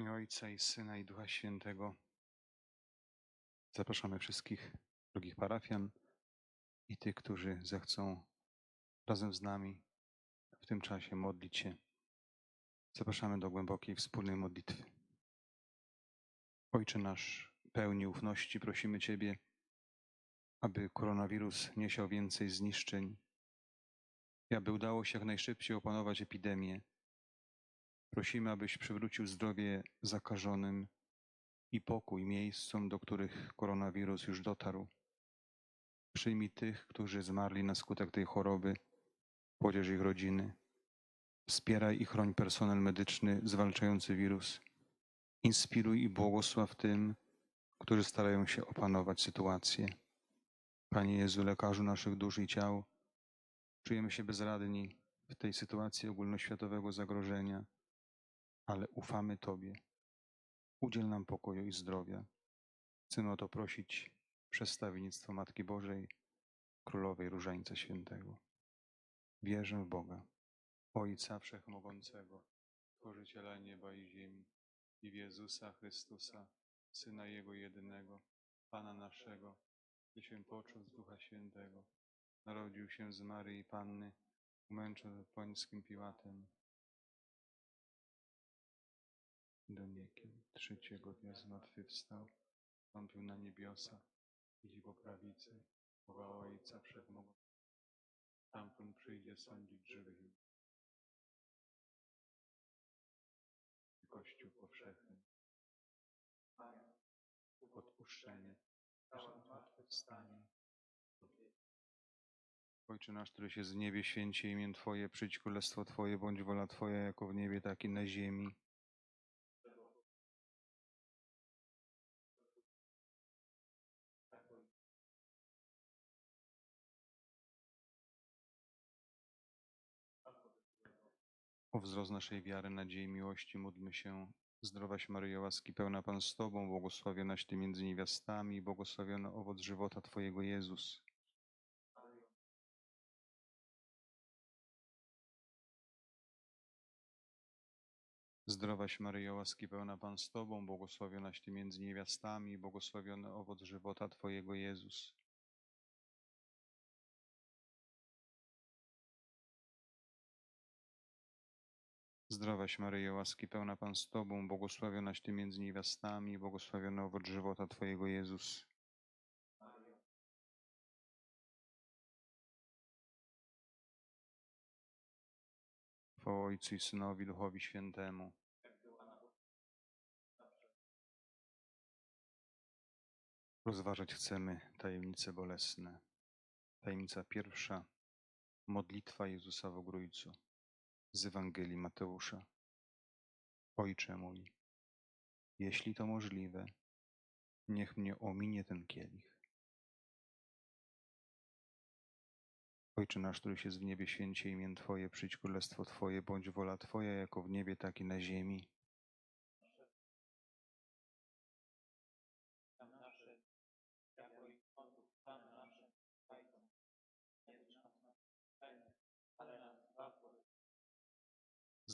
imię Ojca i Syna i Ducha Świętego. Zapraszamy wszystkich drugich parafian i tych, którzy zechcą razem z nami w tym czasie modlić się. Zapraszamy do głębokiej wspólnej modlitwy. Ojcze nasz, pełni ufności prosimy Ciebie, aby koronawirus nie siał więcej zniszczeń i aby udało się jak najszybciej opanować epidemię. Prosimy, abyś przywrócił zdrowie zakażonym i pokój miejscom, do których koronawirus już dotarł. Przyjmij tych, którzy zmarli na skutek tej choroby, pociesz ich rodziny. Wspieraj i chroń personel medyczny zwalczający wirus. Inspiruj i błogosław tym, którzy starają się opanować sytuację. Panie Jezu, lekarzu naszych dusz i ciał, czujemy się bezradni w tej sytuacji ogólnoświatowego zagrożenia, ale ufamy Tobie. Udziel nam pokoju i zdrowia. Chcemy o to prosić przez stawiennictwo Matki Bożej, Królowej Różańca Świętego. Wierzę w Boga, Ojca Wszechmogącego, Tworzyciela nieba i ziemi i w Jezusa Chrystusa, Syna Jego jedynego, Pana naszego, który się począł z Ducha Świętego, narodził się z Maryi Panny, umęczon pońskim Piłatem, do niekiel trzeciego dnia zmartwychwstał, wstąpił na niebiosa, idzi po prawicy Boga Ojca Wszechmogącego. Stamtąd przyjdzie sądzić żywych i Kościół powszechny. Odpuszczenie, zmartwychwstanie. Ojcze nasz, który się w niebie, święcie imię Twoje, przyjdź królestwo Twoje, bądź wola Twoja, jako w niebie, tak i na ziemi. O wzrost naszej wiary, nadziei, miłości, módlmy się. Zdrowaś Maryjo, łaski pełna Pan z Tobą, błogosławionaś Ty między niewiastami i błogosławiony owoc żywota Twojego Jezus. Zdrowaś Maryjo, łaski pełna Pan z Tobą, błogosławionaś Ty między niewiastami i błogosławiony owoc żywota Twojego Jezus. Zdrowaś Maryjo, łaski pełna Pan z Tobą, błogosławionaś Ty między niewiastami błogosławiony owoc żywota Twojego Jezus. Chwała Ojcu i Synowi, Duchowi Świętemu. Rozważać chcemy tajemnice bolesne. Tajemnica pierwsza. Modlitwa Jezusa w Ogrójcu. Z Ewangelii Mateusza. Ojcze mój, jeśli to możliwe, niech mnie ominie ten kielich. Ojcze nasz, który jest w niebie, święcie imię Twoje, przyjdź królestwo Twoje, bądź wola Twoja, jako w niebie, tak i na ziemi.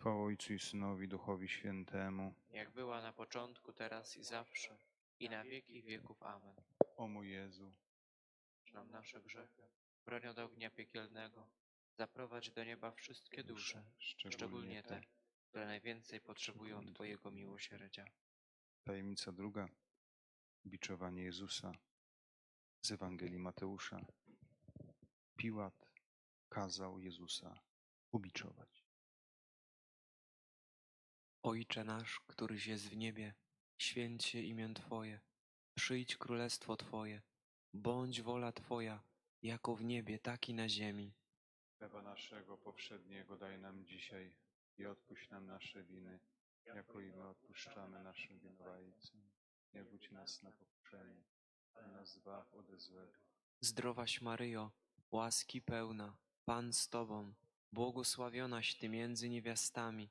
Chwała Ojcu i Synowi, Duchowi Świętemu. Jak była na początku, teraz i zawsze, i na wieki wieków. Amen. O mój Jezu, nam nasze grzechy, broń od ognia piekielnego, zaprowadź do nieba wszystkie dusze, szczególnie te, które najwięcej potrzebują Twojego miłosierdzia. Tajemnica druga. Biczowanie Jezusa. Z Ewangelii Mateusza. Piłat kazał Jezusa ubiczować. Ojcze nasz, któryś jest w niebie, święć się imię Twoje, przyjdź królestwo Twoje, bądź wola Twoja, jako w niebie, tak i na ziemi. Chleba naszego powszedniego daj nam dzisiaj i odpuść nam nasze winy, jako i my odpuszczamy naszym winowajcom. Nie budź nas na pokuszenie, ale nas zbaw ode złego. Zdrowaś Maryjo, łaski pełna, Pan z Tobą, błogosławionaś Ty między niewiastami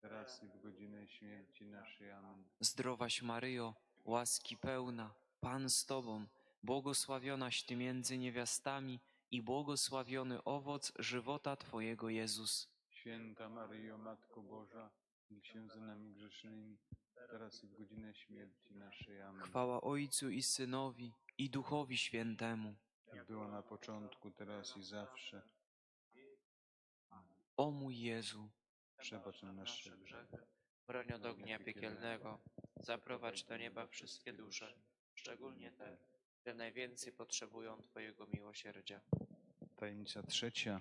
teraz i w godzinę śmierci naszej. Amen. Zdrowaś Maryjo, łaski pełna, Pan z Tobą, błogosławionaś Ty między niewiastami i błogosławiony owoc żywota Twojego Jezus. Święta Maryjo, Matko Boża, módl się za nami grzesznymi, teraz i w godzinę śmierci naszej. Amen. Chwała Ojcu i Synowi i Duchowi Świętemu. Jak było na początku, teraz i zawsze. O mój Jezu, Przebacz nam nasze grzechy. Broń od ognia piekielnego, zaprowadź do nieba wszystkie dusze, szczególnie te, które najwięcej potrzebują Twojego miłosierdzia. Tajemnica trzecia.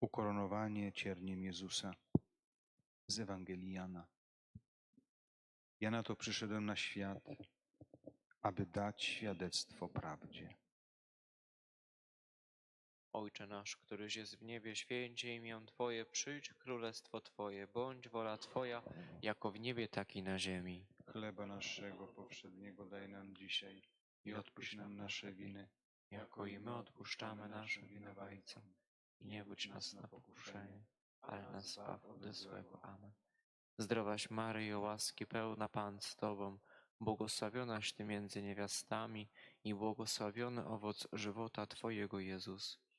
Ukoronowanie cierniem Jezusa. Z Ewangelii Jana. Ja na to przyszedłem na świat, aby dać świadectwo prawdzie. Ojcze nasz, któryś jest w niebie, święcie imię Twoje, przyjdź królestwo Twoje, bądź wola Twoja, jako w niebie, tak i na ziemi. Chleba naszego powszedniego daj nam dzisiaj i odpuść nam nasze winy, Jako i my odpuszczamy naszym winowajcom. I nie budź nas na pokuszenie, ale nas zbaw ode złego. Amen. Zdrowaś Maryjo, łaski pełna Pan z Tobą, błogosławionaś Ty między niewiastami i błogosławiony owoc żywota Twojego Jezus.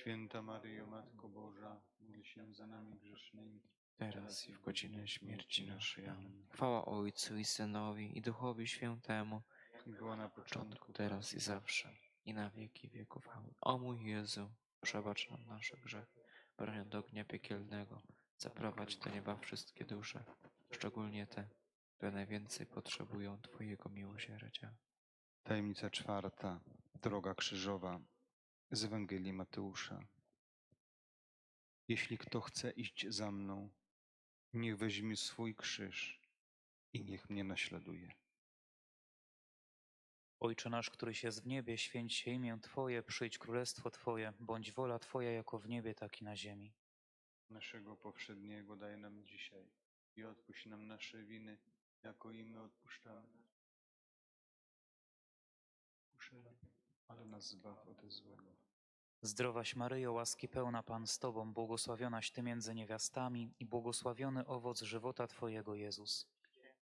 Święta Maryjo, Matko Boża, módl się za nami grzesznymi, teraz i w godzinę śmierci naszej. Amen. Chwała Ojcu i Synowi i Duchowi Świętemu, jak było na początku, teraz i zawsze, i na wieki wieków. Amen. O mój Jezu, przebacz nam nasze grzechy, broń od ognia piekielnego, zaprowadź do nieba wszystkie dusze, szczególnie te, które najwięcej potrzebują Twojego miłosierdzia. Tajemnica czwarta. Droga krzyżowa z Ewangelii Mateusza. Jeśli kto chce iść za mną, niech weźmie swój krzyż i niech mnie naśladuje. Ojcze nasz, któryś jest w niebie, święć się imię Twoje, przyjdź królestwo Twoje, bądź wola Twoja jako w niebie, tak i na ziemi. Naszego powszedniego daj nam dzisiaj i odpuść nam nasze winy, jako i my odpuszczamy. Ale nas zbaw ode złego. Zdrowaś Maryjo, łaski pełna Pan z Tobą, błogosławionaś Ty między niewiastami i błogosławiony owoc żywota Twojego Jezus.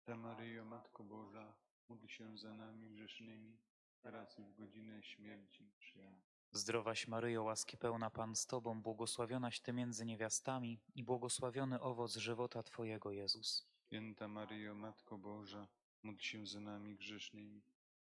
Ta Maryjo, Matko Boża, módl się za nami grzesznymi, teraz i w godzinę śmierci naszej. Zdrowaś Maryjo, łaski pełna Pan z Tobą, błogosławionaś Ty między niewiastami i błogosławiony owoc żywota Twojego Jezus. Święta Maryjo, Matko Boża, módl się za nami grzesznymi,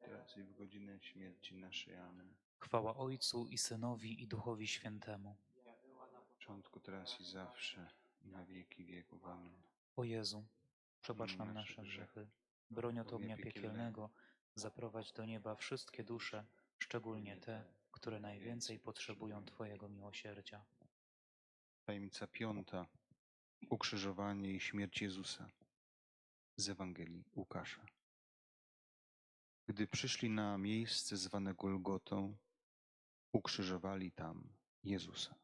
teraz i w godzinę śmierci naszej. Amen. Chwała Ojcu i Synowi i Duchowi Świętemu. W początku, teraz i zawsze, i na wieki wieków. Amen. O Jezu, przebacz nam Nasze grzechy. broń od Ognia piekielnego, zaprowadź do nieba wszystkie dusze, szczególnie te, które najwięcej potrzebują Twojego miłosierdzia. Tajemnica piąta. Ukrzyżowanie i śmierć Jezusa. Z Ewangelii Łukasza. Gdy przyszli na miejsce zwane Golgotą, ukrzyżowali tam Jezusa.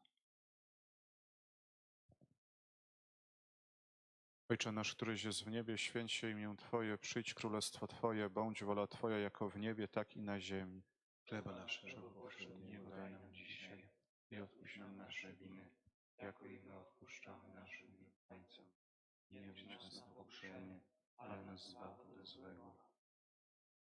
Ojcze nasz, któryś jest w niebie, święć się imię Twoje, przyjdź królestwo Twoje, bądź wola Twoja jako w niebie, tak i na ziemi. Chleba naszego powszedniego daj nam dzisiaj i odpuść nam nasze winy, jako i my odpuszczamy naszym winowajcom. Nie wódź nas na pokuszenie, ale nas zbaw ode złego.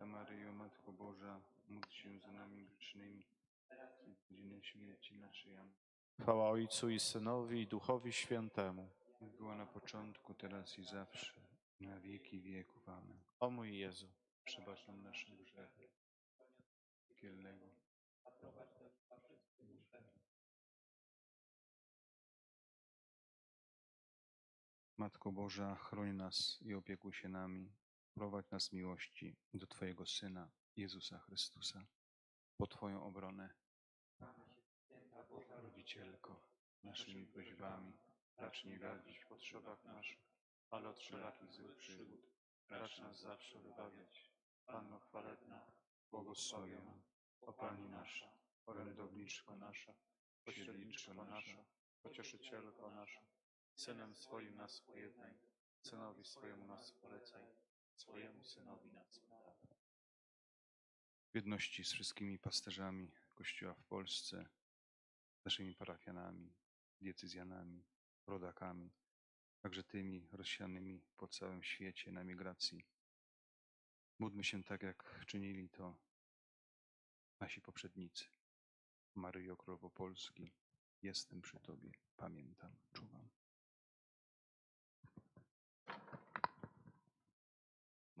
Ta Maryjo, Matko Boża, módl się za nami grzesznymi, w godzinę śmierci naszej. Amen. Chwała Ojcu i Synowi i Duchowi Świętemu. Jak była na początku, teraz i zawsze, na wieki wieków. Amen. O mój Jezu, Przebacz nam nasze grzechy. Piekielnego. Matko Boża, chroń nas i opiekuj się nami. Prowadź nas miłości do Twojego Syna, Jezusa Chrystusa. Po Twoją obronę. Rodzicielko, naszymi prośbami, racz nie gardzić w potrzebach naszych, ale od wszelakich złych przygód, racz nas zawsze wybawiać. Panno chwalebna, błogosławiona, o Pani nasza, orędowniczko nasza, pośredniczko nasza, pocieszycielko nasza, Synem swoim nas pojednaj, Synowi swojemu nas polecaj, swojemu Synowi nas podawaj. W jedności z wszystkimi pasterzami Kościoła w Polsce, naszymi parafianami, diecezjanami, rodakami, także tymi rozsianymi po całym świecie na migracji. Módlmy się tak, jak czynili to nasi poprzednicy. Maryjo Królowo Polski, jestem przy Tobie, pamiętam, czuwam.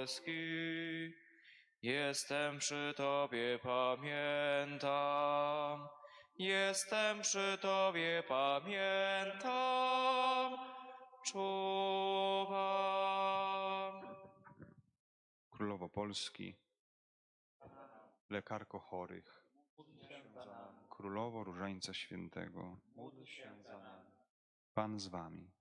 Polski, jestem przy Tobie, pamiętam, jestem przy Tobie, pamiętam, czuwam. Królowo Polski, lekarko chorych, Królowo Różańca Świętego. Pan z Wami.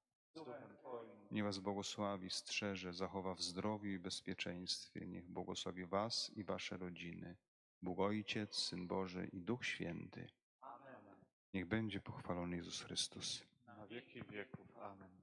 Niech Was błogosławi, strzeże, zachowa w zdrowiu i bezpieczeństwie. Niech błogosławi Was i Wasze rodziny. Bóg Ojciec, Syn Boży i Duch Święty. Amen. Niech będzie pochwalony Jezus Chrystus. Na wieki wieków. Amen.